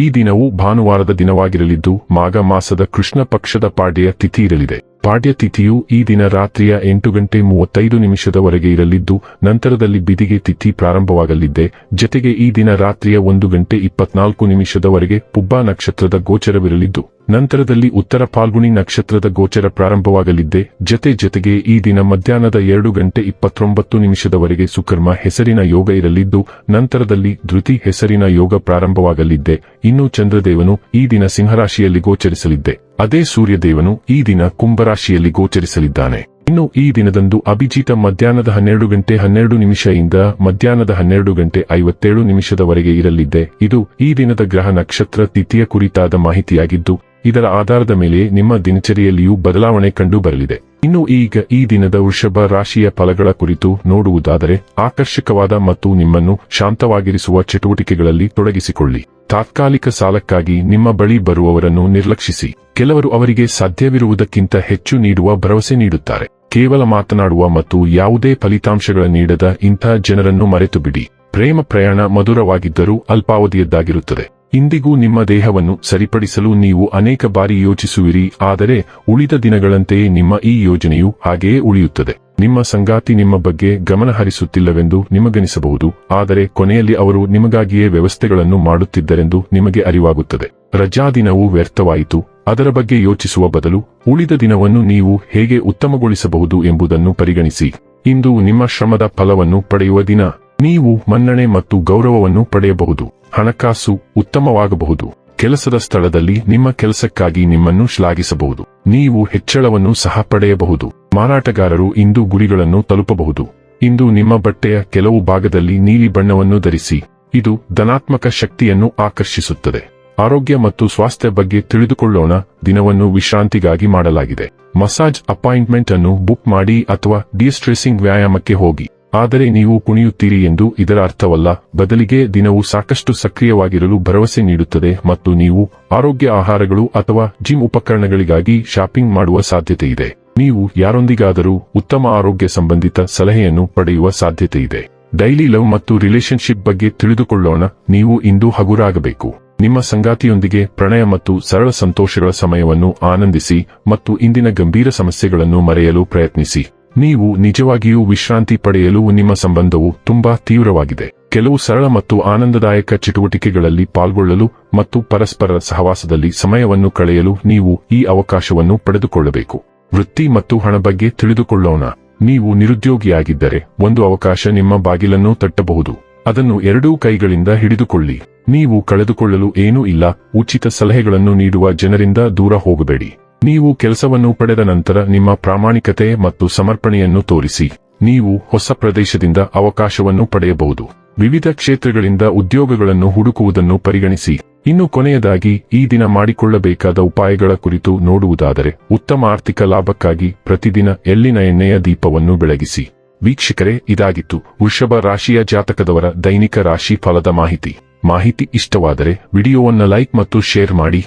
ಈ ದಿನವು ಭಾನುವಾರದ ದಿನವಾಗಿರಲಿದ್ದು ಮಾಘ ಮಾಸದ ಕೃಷ್ಣ ಪಕ್ಷದ ಪಾಡ್ಯ ತಿಥಿ ಇರಲಿದೆ. ಪಾಡ್ಯ ತಿಥಿಯು ಈ ದಿನ ರಾತ್ರಿಯ ಎಂಟು ಗಂಟೆ ಮೂವತ್ತೈದು ನಿಮಿಷದವರೆಗೆ ಇರಲಿದ್ದು ನಂತರದಲ್ಲಿ ಬಿದಿಗೆ ತಿಥಿ ಪ್ರಾರಂಭವಾಗಲಿದ್ದೆ. ಜತೆಗೆ ಈ ದಿನ ರಾತ್ರಿಯ ಒಂದು ಗಂಟೆ ಇಪ್ಪತ್ನಾಲ್ಕು ನಿಮಿಷದವರೆಗೆ ಪುಬ್ಬಾ ನಕ್ಷತ್ರದ ಗೋಚರವಿರಲಿದ್ದು ನಂತರದಲ್ಲಿ ಉತ್ತರ ಫಾಲ್ಗುಣಿ ನಕ್ಷತ್ರದ ಗೋಚರ ಪ್ರಾರಂಭವಾಗಲಿದ್ದೆ. ಜತೆ ಜತೆಗೆ ಈ ದಿನ ಮಧ್ಯಾಹ್ನದ ಎರಡು ಗಂಟೆ ಇಪ್ಪತ್ತೊಂಬತ್ತು ನಿಮಿಷದವರೆಗೆ ಸುಕರ್ಮ ಹೆಸರಿನ ಯೋಗ ಇರಲಿದ್ದು, ನಂತರದಲ್ಲಿ ಧೃತಿ ಹೆಸರಿನ ಯೋಗ ಪ್ರಾರಂಭವಾಗಲಿದ್ದೆ. ಇನ್ನು ಚಂದ್ರದೇವನು ಈ ದಿನ ಸಿಂಹರಾಶಿಯಲ್ಲಿ ಗೋಚರಿಸಲಿದ್ದೆ. ಅದೇ ಸೂರ್ಯದೇವನು ಈ ದಿನ ಕುಂಭರಾಶಿಯಲ್ಲಿ ಗೋಚರಿಸಲಿದ್ದಾನೆ. ಇನ್ನು ಈ ದಿನದಂದು ಅಭಿಜಿತ ಮಧ್ಯಾಹ್ನದ ಹನ್ನೆರಡು ಗಂಟೆ ಹನ್ನೆರಡು ನಿಮಿಷದಿಂದ ಮಧ್ಯಾಹ್ನದ ಹನ್ನೆರಡು ಗಂಟೆ ಐವತ್ತೇಳು ನಿಮಿಷದವರೆಗೆ ಇರಲಿದ್ದೆ. ಇದು ಈ ದಿನದ ಗ್ರಹ ನಕ್ಷತ್ರ ತಿಥಿಯ ಕುರಿತಾದ ಮಾಹಿತಿಯಾಗಿದ್ದು ಇದರ ಆಧಾರದ ಮೇಲೆ ನಿಮ್ಮ ದಿನಚರಿಯಲ್ಲಿಯೂ ಬದಲಾವಣೆ ಕಂಡು ಬರಲಿದೆ. ಇನ್ನು ಈಗ ಈ ದಿನದ ವೃಷಭ ರಾಶಿಯ ಫಲಗಳ ಕುರಿತು ನೋಡುವುದಾದರೆ, ಆಕರ್ಷಕವಾದ ಮತ್ತು ನಿಮ್ಮನ್ನು ಶಾಂತವಾಗಿರಿಸುವ ಚಟುವಟಿಕೆಗಳಲ್ಲಿ ತೊಡಗಿಸಿಕೊಳ್ಳಿ. ತಾತ್ಕಾಲಿಕ ಸಾಲಕ್ಕಾಗಿ ನಿಮ್ಮ ಬಳಿ ಬರುವವರನ್ನು ನಿರ್ಲಕ್ಷಿಸಿ. ಕೆಲವರು ಅವರಿಗೆ ಸಾಧ್ಯವಿರುವುದಕ್ಕಿಂತ ಹೆಚ್ಚು ನೀಡುವ ಭರವಸೆ ನೀಡುತ್ತಾರೆ. ಕೇವಲ ಮಾತನಾಡುವ ಮತ್ತು ಯಾವುದೇ ಫಲಿತಾಂಶಗಳ ನೀಡದ ಇಂಥ ಜನರನ್ನು ಮರೆತು ಬಿಡಿ ಪ್ರೇಮ ಪ್ರಯಾಣ ಮಧುರವಾಗಿದ್ದರೂ ಅಲ್ಪಾವಧಿಯದ್ದಾಗಿರುತ್ತದೆ. ಇಂದಿಗೂ ನಿಮ್ಮ ದೇಹವನ್ನು ಸರಿಪಡಿಸಲು ನೀವು ಅನೇಕ ಬಾರಿ ಯೋಚಿಸುವಿರಿ, ಆದರೆ ಉಳಿದ ದಿನಗಳಂತೆಯೇ ನಿಮ್ಮ ಈ ಯೋಜನೆಯು ಹಾಗೆಯೇ ಉಳಿಯುತ್ತದೆ. ನಿಮ್ಮ ಸಂಗಾತಿ ನಿಮ್ಮ ಬಗ್ಗೆ ಗಮನ ಹರಿಸುತ್ತಿಲ್ಲವೆಂದು ನಿಮಗನಿಸಬಹುದು, ಆದರೆ ಕೊನೆಯಲ್ಲಿ ಅವರು ನಿಮಗಾಗಿಯೇ ವ್ಯವಸ್ಥೆಗಳನ್ನು ಮಾಡುತ್ತಿದ್ದರೆಂದು ನಿಮಗೆ ಅರಿವಾಗುತ್ತದೆ. ರಜಾ ದಿನವು ವ್ಯರ್ಥವಾಯಿತು, ಅದರ ಬಗ್ಗೆ ಯೋಚಿಸುವ ಬದಲು ಉಳಿದ ದಿನವನ್ನು ನೀವು ಹೇಗೆ ಉತ್ತಮಗೊಳಿಸಬಹುದು ಎಂಬುದನ್ನು ಪರಿಗಣಿಸಿ. ಇಂದು ನಿಮ್ಮ ಶ್ರಮದ ಫಲವನ್ನು ಪಡೆಯುವ ದಿನ. ನೀವು ಮನ್ನಣೆ ಮತ್ತು ಗೌರವವನ್ನು ಪಡೆಯಬಹುದು, ಹಣಕಾಸು ಉತ್ತಮವಾಗಬಹುದು, ಕೆಲಸದ ಸ್ಥಳದಲ್ಲಿ ನಿಮ್ಮ ಕೆಲಸಕ್ಕಾಗಿ ನಿಮ್ಮನ್ನು ಶ್ಲಾಘಿಸಬಹುದು, ನೀವು ಹೆಚ್ಚಳವನ್ನು ಸಹ ಪಡೆಯಬಹುದು, ಮಾರಾಟಗಾರರು ಇಂದು ಗುರಿಗಳನ್ನು ತಲುಪಬಹುದು, ಇಂದು ನಿಮ್ಮ ಬಟ್ಟೆಯ ಕೆಲವು ಭಾಗದಲ್ಲಿ ನೀಲಿ ಬಣ್ಣವನ್ನು ಧರಿಸಿ, ಇದು ಧನಾತ್ಮಕ ಶಕ್ತಿಯನ್ನು ಆಕರ್ಷಿಸುತ್ತದೆ, ಆರೋಗ್ಯ ಮತ್ತು ಸ್ವಾಸ್ಥ್ಯ ಬಗ್ಗೆ ತಿಳಿದುಕೊಳ್ಳೋಣ, ದಿನವನ್ನು ವಿಶ್ರಾಂತಿಗಾಗಿ ಮಾಡಲಾಗಿದೆ, ಮಸಾಜ್ ಅಪಾಯಿಂಟ್ಮೆಂಟ್ ಅನ್ನು ಬುಕ್ ಮಾಡಿ ಅಥವಾ ಡಿಸ್ಟ್ರೆಸಿಂಗ್ ವ್ಯಾಯಾಮಕ್ಕೆ ಹೋಗಿ. ಆದರೆ ನೀವು ಕುಣಿಯುತ್ತೀರಿ ಎಂದು ಇದರ ಅರ್ಥವಲ್ಲ. ಬದಲಿಗೆ ದಿನವು ಸಾಕಷ್ಟು ಸಕ್ರಿಯವಾಗಿರಲು ಭರವಸೆ ನೀಡುತ್ತದೆ ಮತ್ತು ನೀವು ಆರೋಗ್ಯ ಆಹಾರಗಳು ಅಥವಾ ಜಿಮ್ ಉಪಕರಣಗಳಿಗಾಗಿ ಶಾಪಿಂಗ್ ಮಾಡುವ ಸಾಧ್ಯತೆ ಇದೆ. ನೀವು ಯಾರೊಂದಿಗಾದರೂ ಉತ್ತಮ ಆರೋಗ್ಯ ಸಂಬಂಧಿತ ಸಲಹೆಯನ್ನು ಪಡೆಯುವ ಸಾಧ್ಯತೆ ಇದೆ. ಡೈಲಿ ಲವ್ ಮತ್ತು ರಿಲೇಶನ್ಶಿಪ್ ಬಗ್ಗೆ ತಿಳಿದುಕೊಳ್ಳೋಣ. ನೀವು ಇಂದು ಹಗುರಾಗಬೇಕು. ನಿಮ್ಮ ಸಂಗಾತಿಯೊಂದಿಗೆ ಪ್ರಣಯ ಮತ್ತು ಸರಳ ಸಂತೋಷಗಳ ಸಮಯವನ್ನು ಆನಂದಿಸಿ ಮತ್ತು ಇಂದಿನ ಗಂಭೀರ ಸಮಸ್ಯೆಗಳನ್ನು ಮರೆಯಲು ಪ್ರಯತ್ನಿಸಿ. ನೀವು ನಿಜವಾಗಿಯೂ ವಿಶ್ರಾಂತಿ ಪಡೆಯಲು ನಿಮ್ಮ ಸಂಬಂಧವು ತುಂಬಾ ತೀವ್ರವಾಗಿದೆ. ಕೆಲವು ಸರಳ ಮತ್ತು ಆನಂದದಾಯಕ ಚಟುವಟಿಕೆಗಳಲ್ಲಿ ಪಾಲ್ಗೊಳ್ಳಲು ಮತ್ತು ಪರಸ್ಪರ ಸಹವಾಸದಲ್ಲಿ ಸಮಯವನ್ನು ಕಳೆಯಲು ನೀವು ಈ ಅವಕಾಶವನ್ನು ಪಡೆದುಕೊಳ್ಳಬೇಕು. ವೃತ್ತಿ ಮತ್ತು ಹಣ ಬಗ್ಗೆ ತಿಳಿದುಕೊಳ್ಳೋಣ. ನೀವು ನಿರುದ್ಯೋಗಿಯಾಗಿದ್ದರೆ ಒಂದು ಅವಕಾಶ ನಿಮ್ಮ ಬಾಗಿಲನ್ನು ತಟ್ಟಬಹುದು. ಅದನ್ನು ಎರಡೂ ಕೈಗಳಿಂದ ಹಿಡಿದುಕೊಳ್ಳಿ. ನೀವು ಕಳೆದುಕೊಳ್ಳಲು ಏನೂ ಇಲ್ಲ, ಉಚಿತ ಸಲಹೆಗಳನ್ನು ನೀಡುವ ಜನರಿಂದ ದೂರ ಹೋಗಬೇಡಿ. ನೀವು ಕೆಲಸವನ್ನು ಪಡೆದ ನಂತರ ನಿಮ್ಮ ಪ್ರಾಮಾಣಿಕತೆ ಮತ್ತು ಸಮರ್ಪಣೆಯನ್ನು ತೋರಿಸಿ. ನೀವು ಹೊಸ ಪ್ರದೇಶದಿಂದ ಅವಕಾಶವನ್ನು ಪಡೆಯಬಹುದು. ವಿವಿಧ ಕ್ಷೇತ್ರಗಳಿಂದ ಉದ್ಯೋಗಗಳನ್ನು ಹುಡುಕುವುದನ್ನು ಪರಿಗಣಿಸಿ. ಇನ್ನು ಕೊನೆಯದಾಗಿ, ಈ ದಿನ ಮಾಡಿಕೊಳ್ಳಬೇಕಾದ ಉಪಾಯಗಳ ಕುರಿತು ನೋಡುವುದಾದರೆ, ಉತ್ತಮ ಆರ್ಥಿಕ ಲಾಭಕ್ಕಾಗಿ ಪ್ರತಿದಿನ ಎಳ್ಳಿನ ಎಣ್ಣೆಯ ದೀಪವನ್ನು ಬೆಳಗಿಸಿ. ವೀಕ್ಷಕರೇ, ಇದಾಗಿತ್ತು ವೃಷಭ ರಾಶಿಯ ಜಾತಕದವರ ದೈನಿಕ ರಾಶಿ ಫಲದ ಮಾಹಿತಿ. ಮಾಹಿತಿ ಇಷ್ಟವಾದರೆ, ವಿಡಿಯೋವನ್ನು ಲೈಕ್ ಮತ್ತು ಶೇರ್ ಮಾಡಿ.